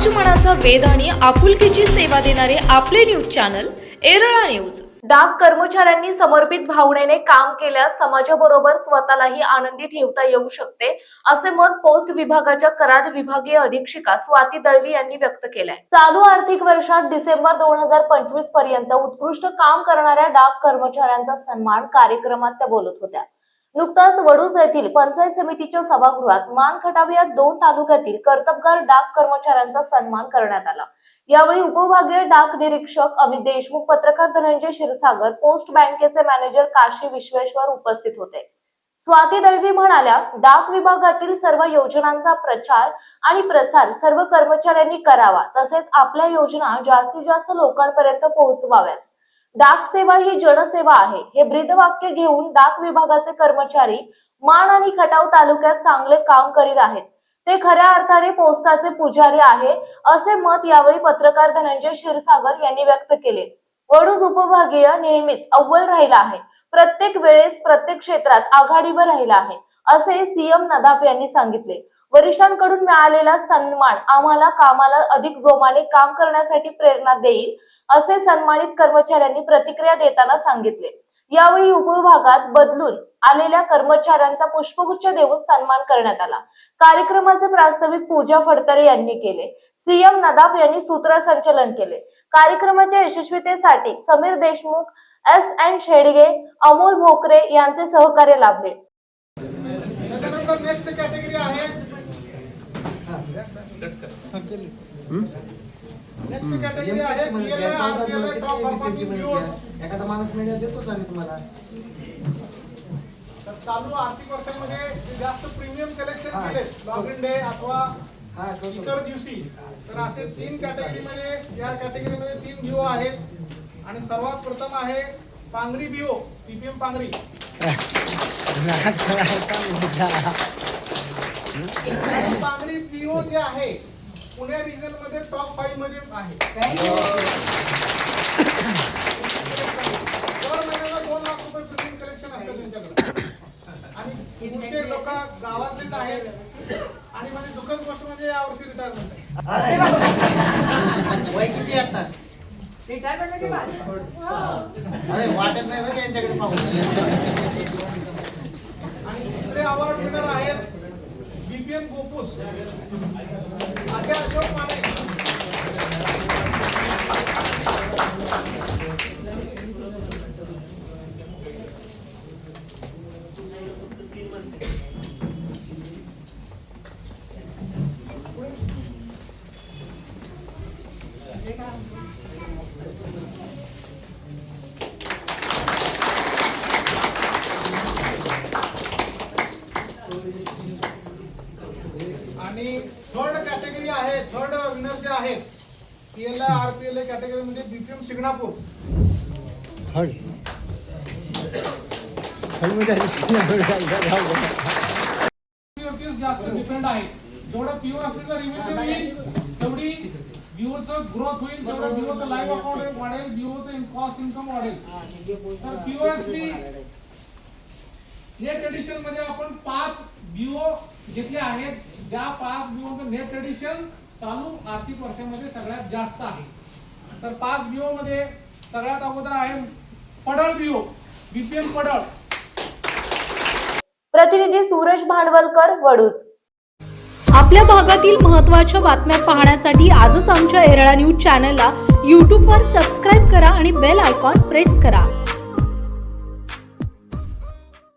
समाजमनाचा वेध आणि आपुलकीची सेवा देणारे आपले न्यूज चॅनल एरळा न्यूज. डाक कर्मचाऱ्यांनी समर्पित भावनेने काम केल्यास समाजाबरोबर स्वतःलाही आनंदी ठेवता येऊ शकते असे मत पोस्ट विभागाच्या कराड विभागीय अधीक्षिका स्वाती दळवी यांनी व्यक्त केलंय. चालू आर्थिक वर्षात डिसेंबर दोन हजार पंचवीसपर्यंत उत्कृष्ट काम करणाऱ्या डाक कर्मचाऱ्यांचा सन्मान कार्यक्रमात त्या बोलत होत्या. नुकताच वडूज येथील पंचायत समितीच्या सभागृहात मान खटाव या दोन तालुक्यातील कर्तबगार डाक कर्मचाऱ्यांचा सन्मान करण्यात आला. यावेळी उपविभागीय डाक निरीक्षक अमित देशमुख पत्रकार धनंजय क्षीरसागर पोस्ट बँकेचे मॅनेजर काशी विश्वेश्वर उपस्थित होते. स्वाती दळवी म्हणाल्या डाक विभागातील सर्व योजनांचा प्रचार आणि प्रसार सर्व कर्मचाऱ्यांनी करावा तसेच आपल्या योजना जास्तीत जास्त लोकांपर्यंत पोहोचवाव्यात. डाक सेवा ही जनसेवा आहे. हे ब्रीदवाक्य घेऊन डाक विभागाचे कर्मचारी मान आणि खटाव तालुक्यात चांगले काम करीत आहेत. ते खऱ्या अर्थाने पोस्टाचे पुजारी आहे असे मत यावेळी पत्रकार धनंजय क्षीरसागर यांनी व्यक्त केले. वडूज उपभागीय नेहमीच अव्वल राहिला आहे. प्रत्येक वेळेस प्रत्येक क्षेत्रात आघाडीवर राहिला आहे असे सीएम नदाफ यांनी सांगितले. वरिष्ठांकडून मिळालेला सन्मान आम्हाला कामाला अधिक जोमाने काम करण्यासाठी प्रेरणा देईल असे सन्मानित कर्मचाऱ्यांनी प्रतिक्रिया देताना सांगितले. यावेळी उपविभागात बदलून आलेल्या कर्मचाऱ्यांचा पुष्पगुच्छ देऊन सन्मान करण्यात आला. कार्यक्रमाचे प्रास्ताविक पूजा फडतरे यांनी केले. सीएम नदाफ यांनी सूत्रसंचलन केले. कार्यक्रमाच्या यशस्वीतेसाठी समीर देशमुख एस एन शेडगे अमोल भोकरे यांचे सहकार्य लाभले. एखादा माणूस मीडिया देतोच आम्ही तुम्हाला तर चालू आर्थिक वर्षामध्ये जास्त प्रीमियम कलेक्शन. केले लॉग इन डे अथवा इतर दिवशी तर असे तीन कॅटेगरीमध्ये या कॅटेगरीमध्ये तीन बिओ आहेत आणि सर्वात प्रथम आहे पांगरी बिओ पीपीएम पांगरी. पांगरी बिओ जे आहे पुणे रिजनमध्ये टॉप फाईव्हमध्ये आहे. दर महिन्याला दोन लाख रुपये प्रीमियम कलेक्शन असतं त्यांच्याकडे. आणि पुढचे लोक गावातलेच आहेत. आणि माझी दुःखद गोष्ट म्हणजे यावर्षी रिटायरमेंट आहे. वय किती आता? अरे वाटत नाही ना त्यांच्याकडे पाहून आणि दुसरे अवॉर्ड विनर आहेत Até a jogo, आणि थर्ड कॅटेगरी आहे थर्ड विनर जे आहेत पीएलआय आरपीएलआय कॅटेगरी मध्ये बीपीएम शिंगणापूर. वरतीच जास्त डिपेंड आहे जेवढं पीओएसपीचा रिव्हेन्यू होईल तेवढी बीओचं ग्रोथ होईल. तेवढं बीओचं लाईव्ह अकाउंट वाढेल. बीओचं कॉस्ट इन्कम वाढेल. तर पीओएसपी नेट एडिशनमध्ये आपण पाच बीओ घेतले आहेत ज्या पाच बीओचं नेट एडिशन चालू आर्थिक वर्षामध्ये सगळ्यात जास्त आहे. तर पाच बीओ मध्ये सगळ्यात अगोदर आहे पडळ बीओ बीपीएम पडळ. प्रतिनिधी सूरज भांडवलकर वडूज. आपल्या भागातील महत्त्वाच्या बातम्या पाहण्यासाठी आजच आमच्या एरळा न्यूज चॅनलला यूट्यूबवर सबस्क्राईब करा आणि बेल आयकॉन प्रेस करा.